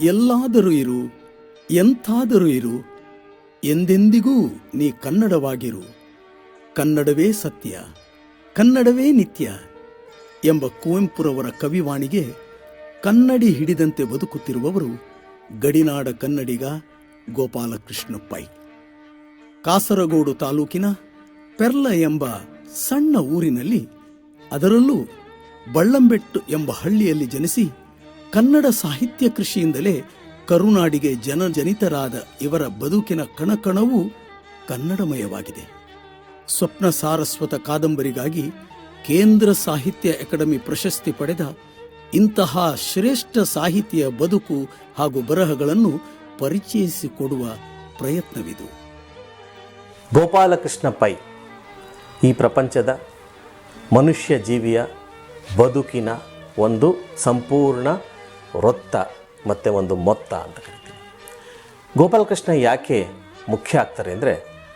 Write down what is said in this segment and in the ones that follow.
ಎಲ್ಲಾದರೂ ಇರು ಎಂಥಾದರೂ ಇರು, ಎಂದೆಂದಿಗೂ ನೀ ಕನ್ನಡವಾಗಿರು. ಕನ್ನಡವೇ ಸತ್ಯ, ಕನ್ನಡವೇ ನಿತ್ಯ ಎಂಬ ಕುವೆಂಪುರವರ ಕವಿವಾಣಿಗೆ ಕನ್ನಡಿ ಹಿಡಿದಂತೆ ಬದುಕುತ್ತಿರುವವರು ಗಡಿನಾಡ ಕನ್ನಡಿಗ ಗೋಪಾಲಕೃಷ್ಣ ಪೈ ಕಾಸರಗೋಡು ತಾಲೂಕಿನ ಪೆರ್ಲ ಎಂಬ ಸಣ್ಣ ಊರಿನಲ್ಲಿ ಅದರಲ್ಲೂ ಬಳ್ಳಂಬೆಟ್ಟು ಎಂಬ ಹಳ್ಳಿಯಲ್ಲಿ ಜನಿಸಿ ಕನ್ನಡ ಸಾಹಿತ್ಯ ಕೃಷಿಯಿಂದಲೇ ಕರುನಾಡಿಗೆ ಜನಜನಿತರಾದ ಇವರ ಬದುಕಿನ ಕಣಕಣವೂ ಕನ್ನಡಮಯವಾಗಿದೆ. ಸ್ವಪ್ನ ಸಾರಸ್ವತ ಕಾದಂಬರಿಗಾಗಿ ಕೇಂದ್ರ ಸಾಹಿತ್ಯ ಅಕಾಡೆಮಿ ಪ್ರಶಸ್ತಿ ಪಡೆದ ಇಂತಹ ಶ್ರೇಷ್ಠ ಸಾಹಿತ್ಯ ಬದುಕು ಹಾಗೂ ಬರಹಗಳನ್ನು ಪರಿಚಯಿಸಿಕೊಡುವ ಪ್ರಯತ್ನವಿದು. ಗೋಪಾಲಕೃಷ್ಣ ಪೈ, ಈ ಪ್ರಪಂಚದ ಮನುಷ್ಯ ಜೀವಿಯ ಬದುಕಿನ ಒಂದು ಸಂಪೂರ್ಣ ವೃತ್ತ ಮತ್ತು ಒಂದು ಮೊತ್ತ ಅಂತ ಕರಿತೀವಿ. ಗೋಪಾಲಕೃಷ್ಣ ಯಾಕೆ ಮುಖ್ಯ ಆಗ್ತಾರೆ ಅಂದರೆ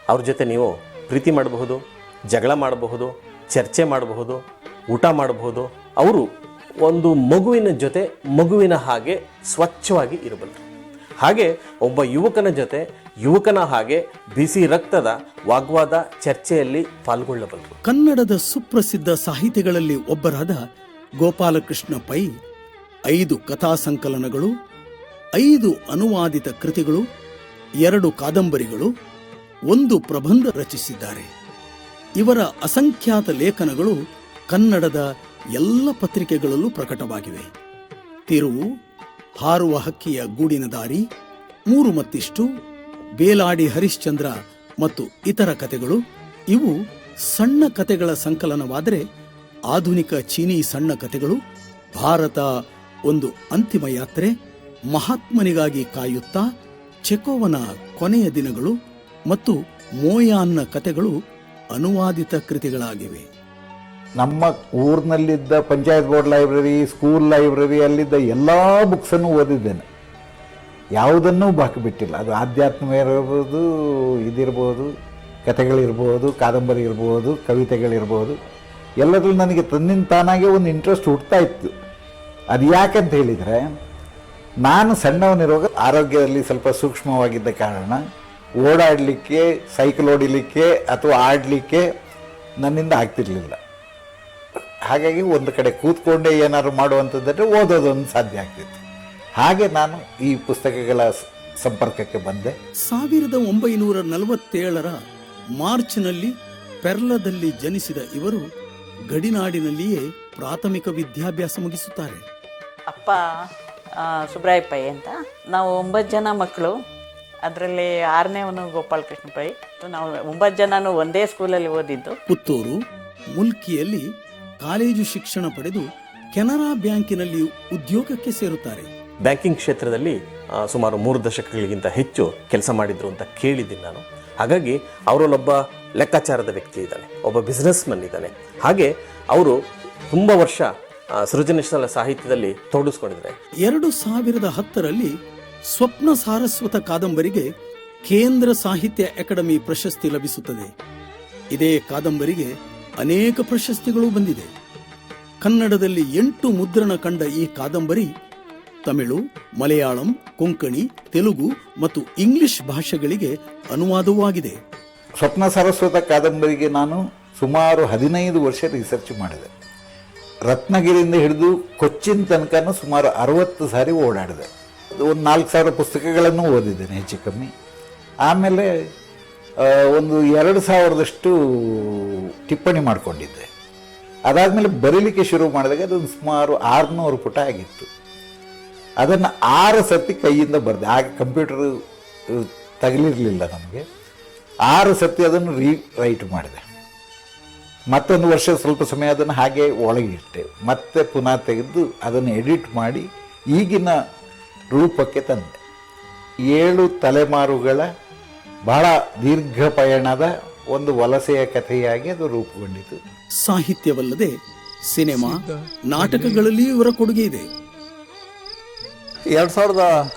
ಅವ್ರ ಜೊತೆ ನೀವು ಪ್ರೀತಿ ಮಾಡಬಹುದು, ಜಗಳ ಮಾಡಬಹುದು, ಚರ್ಚೆ ಮಾಡಬಹುದು, ಊಟ ಮಾಡಬಹುದು, ಅವರು ಒಂದು ಮಗುವಿನ ಜೊತೆ ಮಗುವಿನ ಹಾಗೆ ಸ್ವಚ್ಛವಾಗಿ ಇರಬಲ್ಲರು. ಹಾಗೆ ಒಬ್ಬ ಯುವಕನ ಜೊತೆ ಯುವಕನ ಹಾಗೆ ಬಿಸಿ ರಕ್ತದ ವಾಗ್ವಾದ ಚರ್ಚೆಯಲ್ಲಿ ಪಾಲ್ಗೊಳ್ಳಬಲ್ಲರು. ಕನ್ನಡದ ಸುಪ್ರಸಿದ್ಧ ಸಾಹಿತಿಗಳಲ್ಲಿ ಒಬ್ಬರಾದ ಗೋಪಾಲಕೃಷ್ಣ ಪೈ ಐದು ಕಥಾ ಸಂಕಲನಗಳು ಐದು ಅನುವಾದಿತ ಕೃತಿಗಳು, ಎರಡು ಕಾದಂಬರಿಗಳು, ಒಂದು ಪ್ರಬಂಧ ರಚಿಸಿದ್ದಾರೆ. ಇವರ ಅಸಂಖ್ಯಾತ ಲೇಖನಗಳು ಕನ್ನಡದ ಎಲ್ಲ ಪತ್ರಿಕೆಗಳಲ್ಲೂ ಪ್ರಕಟವಾಗಿವೆ. ತಿರುವು, ಹಾರುವ ಹಕ್ಕಿಯ ಗೂಡಿನ ದಾರಿ, ಮೂರು ಮತ್ತಿಷ್ಟು, ಬೇಲಾಡಿ ಹರಿಶ್ಚಂದ್ರ ಮತ್ತು ಇತರ ಕಥೆಗಳು, ಇವು ಸಣ್ಣ ಕಥೆಗಳ ಸಂಕಲನವಾದರೆ ಆಧುನಿಕ ಚೀನೀ ಸಣ್ಣ ಕಥೆಗಳು, ಭಾರತ ಒಂದು ಅಂತಿಮ ಯಾತ್ರೆ ಮಹಾತ್ಮನಿಗಾಗಿ ಕಾಯುತ್ತಾ ಚೆಕೋವನ ಕೊನೆಯ ದಿನಗಳು ಮತ್ತು ಮೋಯಾನ್ನ ಕಥೆಗಳು ಅನುವಾದಿತ ಕೃತಿಗಳಾಗಿವೆ. ನಮ್ಮ ಊರಿನಲ್ಲಿದ್ದ panchayat board library, school library ಅಲ್ಲಿದ್ದ ಎಲ್ಲ ಬುಕ್ಸನ್ನು ಓದಿದ್ದೇನೆ. ಯಾವುದನ್ನೂ ಬಾಕಿ ಬಿಟ್ಟಿಲ್ಲ. ಅದು ಆಧ್ಯಾತ್ಮ ಇರಬಹುದು ಇದಿರ್ಬೋದು, ಕಥೆಗಳಿರ್ಬೋದು, ಕಾದಂಬರಿ ಇರ್ಬೋದು, ಕವಿತೆಗಳಿರ್ಬೋದು. ಎಲ್ಲದರಲ್ಲೂ ನನಗೆ ತನ್ನಿಂದ ತಾನಾಗೆ ಒಂದು ಇಂಟ್ರೆಸ್ಟ್ ಹುಡ್ತಾ ಇತ್ತು. ಅದು ಯಾಕಂತ ಹೇಳಿದರೆ, ನಾನು ಸಣ್ಣವನಿರುವಾಗ ಆರೋಗ್ಯದಲ್ಲಿ ಸ್ವಲ್ಪ ಸೂಕ್ಷ್ಮವಾಗಿದ್ದ ಕಾರಣ ಓಡಾಡಲಿಕ್ಕೆ, ಸೈಕಲ್ ಓಡಿಲಿಕ್ಕೆ ಅಥವಾ ಆಡಲಿಕ್ಕೆ ನನ್ನಿಂದ ಆಗ್ತಿರ್ಲಿಲ್ಲ. ಹಾಗಾಗಿ ಒಂದು ಕಡೆ ಕೂತ್ಕೊಂಡೇ ಏನಾದ್ರು ಮಾಡುವಂಥದ್ದರೆ ಓದೋದೊಂದು ಸಾಧ್ಯ ಆಗ್ತಿತ್ತು. ಹಾಗೆ ನಾನು ಈ ಪುಸ್ತಕಗಳ ಸಂಪರ್ಕಕ್ಕೆ ಬಂದೆ. ಸಾವಿರದ ಒಂಬೈನೂರ ನಲವತ್ತೇಳರ ಮಾರ್ಚ್ನಲ್ಲಿ ಪೆರ್ಲದಲ್ಲಿ ಜನಿಸಿದ ಇವರು ಗಡಿನಾಡಿನಲ್ಲಿಯೇ ಪ್ರಾಥಮಿಕ ವಿದ್ಯಾಭ್ಯಾಸ ಮುಗಿಸುತ್ತಾರೆ. ಅಪ್ಪ ಸುಬ್ರಾಯ್ ಪೈ ಅಂತ. ನಾವು ಒಂಬತ್ತು ಜನ ಮಕ್ಕಳು. ಅದರಲ್ಲಿ ಆರನೇವನು ಗೋಪಾಲ್ ಕೃಷ್ಣ ಪೈ ನಾವು ಒಂಬತ್ತು ಜನನು ಒಂದೇ ಸ್ಕೂಲಲ್ಲಿ ಓದಿದ್ದು. ಪುತ್ತೂರು ಮುಲ್ಕಿಯಲ್ಲಿ ಕಾಲೇಜು ಶಿಕ್ಷಣ ಪಡೆದು ಕೆನರಾ ಬ್ಯಾಂಕಿನಲ್ಲಿ ಉದ್ಯೋಗಕ್ಕೆ ಸೇರುತ್ತಾರೆ. ಬ್ಯಾಂಕಿಂಗ್ ಕ್ಷೇತ್ರದಲ್ಲಿ ಸುಮಾರು ಮೂರು ದಶಕಗಳಿಗಿಂತ ಹೆಚ್ಚು ಕೆಲಸ ಮಾಡಿದ್ರು ಅಂತ ಕೇಳಿದ್ದೀನಿ ನಾನು. ಹಾಗಾಗಿ ಅವರಲ್ಲೊಬ್ಬ ಲೆಕ್ಕಾಚಾರದ ವ್ಯಕ್ತಿ ಇದ್ದಾನೆ. ಒಬ್ಬ ಬಿಸ್ನೆಸ್ ಮನ್ ಇದ್ದಾನೆ. ಹಾಗೆ ಅವರು ತುಂಬ ವರ್ಷ ಸೃಜನಶೀಲ ಸಾಹಿತ್ಯದಲ್ಲಿ ತೊಡಗಿಸ್ಕೊಂಡಿದ್ದಾರೆ. ಎರಡು ಸಾವಿರದ ಹತ್ತರಲ್ಲಿ ಸ್ವಪ್ನ ಸಾರಸ್ವತ ಕಾದಂಬರಿಗೆ ಕೇಂದ್ರ ಸಾಹಿತ್ಯ ಅಕಾಡೆಮಿ ಪ್ರಶಸ್ತಿ ಲಭಿಸುತ್ತದೆ. ಇದೇ ಕಾದಂಬರಿಗೆ ಅನೇಕ ಪ್ರಶಸ್ತಿಗಳು ಬಂದಿದೆ. ಕನ್ನಡದಲ್ಲಿ ಎಂಟು ಮುದ್ರಣ ಕಂಡ ಈ ಕಾದಂಬರಿ ತಮಿಳು ಮಲಯಾಳಂ ಕೊಂಕಣಿ ತೆಲುಗು ಮತ್ತು ಇಂಗ್ಲಿಷ್ ಭಾಷೆಗಳಿಗೆ ಅನುವಾದವೂ ಆಗಿದೆ. ಸ್ವಪ್ನ ಸರಸ್ವತ ಕಾದಂಬರಿಗೆ ನಾನು ಸುಮಾರು ಹದಿನೈದು ವರ್ಷ ರಿಸರ್ಚ್ ಮಾಡಿದೆ. ರತ್ನಗಿರಿಯಿಂದ ಹಿಡಿದು ಕೊಚ್ಚಿನ ತನಕನೂ ಸುಮಾರು ಅರವತ್ತು ಸಾರಿ ಓಡಾಡಿದೆ. ಒಂದು ನಾಲ್ಕು ಸಾವಿರ ಪುಸ್ತಕಗಳನ್ನು ಓದಿದ್ದೇನೆ, ಹೆಚ್ಚು ಕಮ್ಮಿ. ಆಮೇಲೆ ಒಂದು ಎರಡು ಸಾವಿರದಷ್ಟು ಟಿಪ್ಪಣಿ ಮಾಡಿಕೊಂಡಿದ್ದೆ. ಅದಾದಮೇಲೆ ಬರೀಲಿಕ್ಕೆ ಶುರು ಮಾಡಿದಾಗ ಅದೊಂದು ಸುಮಾರು ಆರುನೂರು ಪುಟ ಆಗಿತ್ತು. ಅದನ್ನು ಆರು ಸತಿ ಕೈಯಿಂದ ಬರೆದೆ. ಆಗ ಕಂಪ್ಯೂಟರ್ ತಗಲಿರಲಿಲ್ಲ ನಮಗೆ. ಆರು ಸತಿ ಅದನ್ನು ರೀ, ರೈಟ್ ಮಾಡಿದೆ. ಮತ್ತೊಂದು ವರ್ಷ ಸ್ವಲ್ಪ ಸಮಯ ಅದನ್ನು ಹಾಗೆ ಒಳಗೆ ಇಟ್ಟೆ. ಮತ್ತೆ ಪುನಃ ತೆಗೆದು ಅದನ್ನು ಎಡಿಟ್ ಮಾಡಿ ಈಗಿನ ರೂಪಕ್ಕೆ ತಂದೆ. ಏಳು ತಲೆಮಾರುಗಳ ಬಹಳ ದೀರ್ಘ ಪಯಣದ ಒಂದು ವಲಸೆಯ ಕಥೆಯಾಗಿ ಅದು ರೂಪುಗೊಂಡಿತು. ಸಾಹಿತ್ಯವಲ್ಲದೆ ಸಿನಿಮಾ ನಾಟಕಗಳಲ್ಲಿ ಇವರ ಕೊಡುಗೆ ಇದೆ. ಎರಡು ಸಾವಿರದ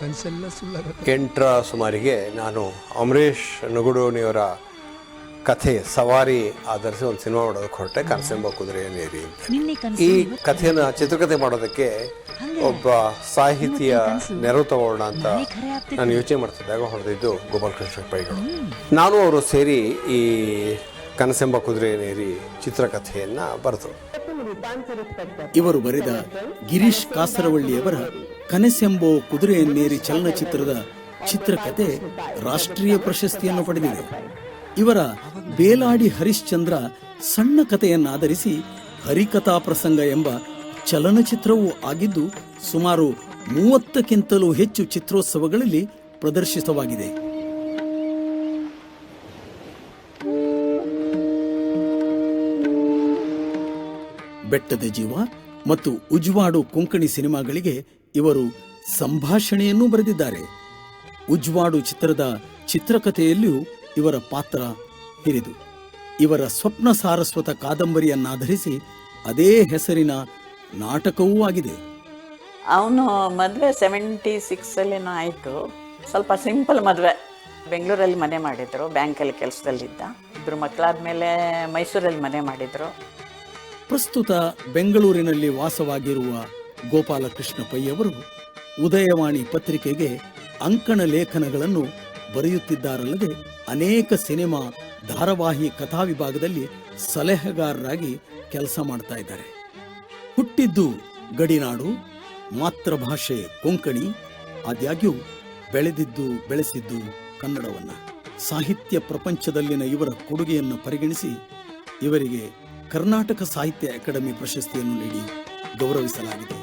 ಎಂಟರ ಸುಮಾರಿಗೆ ನಾನು ಅಮರೇಶ್ ನಗುಡೋನಿಯವರ ಕಥೆ ಸವಾರಿ ಆಧರಿಸಿ ಒಂದು ಸಿನಿಮಾ ಮಾಡೋದಕ್ಕೆ ಹೊರಟೆ. ಕನಸೆಂಬ ಕುದುರೆಯ ನೀರಿ ಅಂತ. ಈ ಕಥೆಯನ್ನು ಚಿತ್ರಕಥೆ ಮಾಡೋದಕ್ಕೆ ಒಬ್ಬ ಸಾಹಿತಿಯ ನೆರವು ತಗೋಣ ಅಂತ ನಾನು ಯೋಚನೆ ಮಾಡ್ತಿದ್ದಾಗ ಹೊಡೆದಿದ್ದು ಗೋಪಾಲಕೃಷ್ಣ ಪೈಗಳು. ನಾನು ಅವರು ಸೇರಿ ಈ ಕನಸೆಂಬ ಕುದುರೆಯ ನೀರಿ ಚಿತ್ರಕಥೆಯನ್ನ ಬರೆದು ಇವರು ಬರೆದ ಗಿರೀಶ್ ಕಾಸರವಳ್ಳಿಯವರ ಕನಸೆಂಬೋ ನೀರಿ ಚಲನಚಿತ್ರದ ಚಿತ್ರಕಥೆ ರಾಷ್ಟ್ರೀಯ ಪ್ರಶಸ್ತಿಯನ್ನು ಪಡೆದಿದೆ. ಇವರ ಬೇಲಾಡಿ ಹರಿಶ್ಚಂದ್ರ ಸಣ್ಣ ಕಥೆಯನ್ನಾಧರಿಸಿ ಹರಿಕಥಾ ಪ್ರಸಂಗ ಎಂಬ ಚಲನಚಿತ್ರವೂ ಆಗಿದ್ದು ಸುಮಾರು ಮೂವತ್ತಕ್ಕಿಂತಲೂ ಹೆಚ್ಚು ಚಿತ್ರೋತ್ಸವಗಳಲ್ಲಿ ಪ್ರದರ್ಶಿತವಾಗಿದೆ. ಬೆಟ್ಟದ ಜೀವ ಮತ್ತು ಉಜ್ವಾಡು ಕೊಂಕಣಿ ಸಿನಿಮಾಗಳಿಗೆ ಇವರು ಸಂಭಾಷಣೆಯನ್ನೂ ಬರೆದಿದ್ದಾರೆ. ಉಜ್ವಾಡು ಚಿತ್ರದ ಚಿತ್ರಕಥೆಯಲ್ಲಿಯೂ ಇವರ ಪಾತ್ರ ಹಿರಿದು. ಇವರ ಸ್ವಪ್ನ ಸಾರಸ್ವತ ಕಾದಂಬರಿಯನ್ನಾಧರಿಸಿ ಅದೇ ಹೆಸರಿನ ನಾಟಕವೂ ಆಗಿದೆ. ಅವನು ಮದುವೆ ಸೆವೆಂಟಿ ಸಿಕ್ಸಲ್ಲೇನೋ ಆಯಿತು. ಸ್ವಲ್ಪ ಸಿಂಪಲ್ ಮದುವೆ. ಬೆಂಗಳೂರಲ್ಲಿ ಮನೆ ಮಾಡಿದರು ಬ್ಯಾಂಕಲ್ಲಿ ಕೆಲಸದಲ್ಲಿದ್ದ. ಇಬ್ಬರು ಮಕ್ಕಳಾದ್ಮೇಲೆ ಮೈಸೂರಲ್ಲಿ ಮನೆ ಮಾಡಿದರು. ಪ್ರಸ್ತುತ ಬೆಂಗಳೂರಿನಲ್ಲಿ ವಾಸವಾಗಿರುವ ಗೋಪಾಲಕೃಷ್ಣ ಪೈ ಅವರು ಉದಯವಾಣಿ ಪತ್ರಿಕೆಗೆ ಅಂಕಣ ಲೇಖನಗಳನ್ನು ಬರೆಯುತ್ತಿದ್ದಾರಲ್ಲದೆ ಅನೇಕ ಸಿನಿಮಾ ಧಾರಾವಾಹಿ ಕಥಾ ವಿಭಾಗದಲ್ಲಿ ಸಲಹೆಗಾರರಾಗಿ ಕೆಲಸ ಮಾಡ್ತಾ ಇದ್ದಾರೆ. ಹುಟ್ಟಿದ್ದು ಗಡಿನಾಡು, ಮಾತೃಭಾಷೆ ಕೊಂಕಣಿ, ಆದಾಗ್ಯೂ ಬೆಳೆದಿದ್ದು ಬೆಳೆಸಿದ್ದು ಕನ್ನಡವನ್ನ. ಸಾಹಿತ್ಯ ಪ್ರಪಂಚದಲ್ಲಿನ ಇವರ ಕೊಡುಗೆಯನ್ನು ಪರಿಗಣಿಸಿ ಇವರಿಗೆ ಕರ್ನಾಟಕ ಸಾಹಿತ್ಯ ಅಕಾಡೆಮಿ ಪ್ರಶಸ್ತಿಯನ್ನು ನೀಡಿ ಗೌರವಿಸಲಾಗಿದೆ.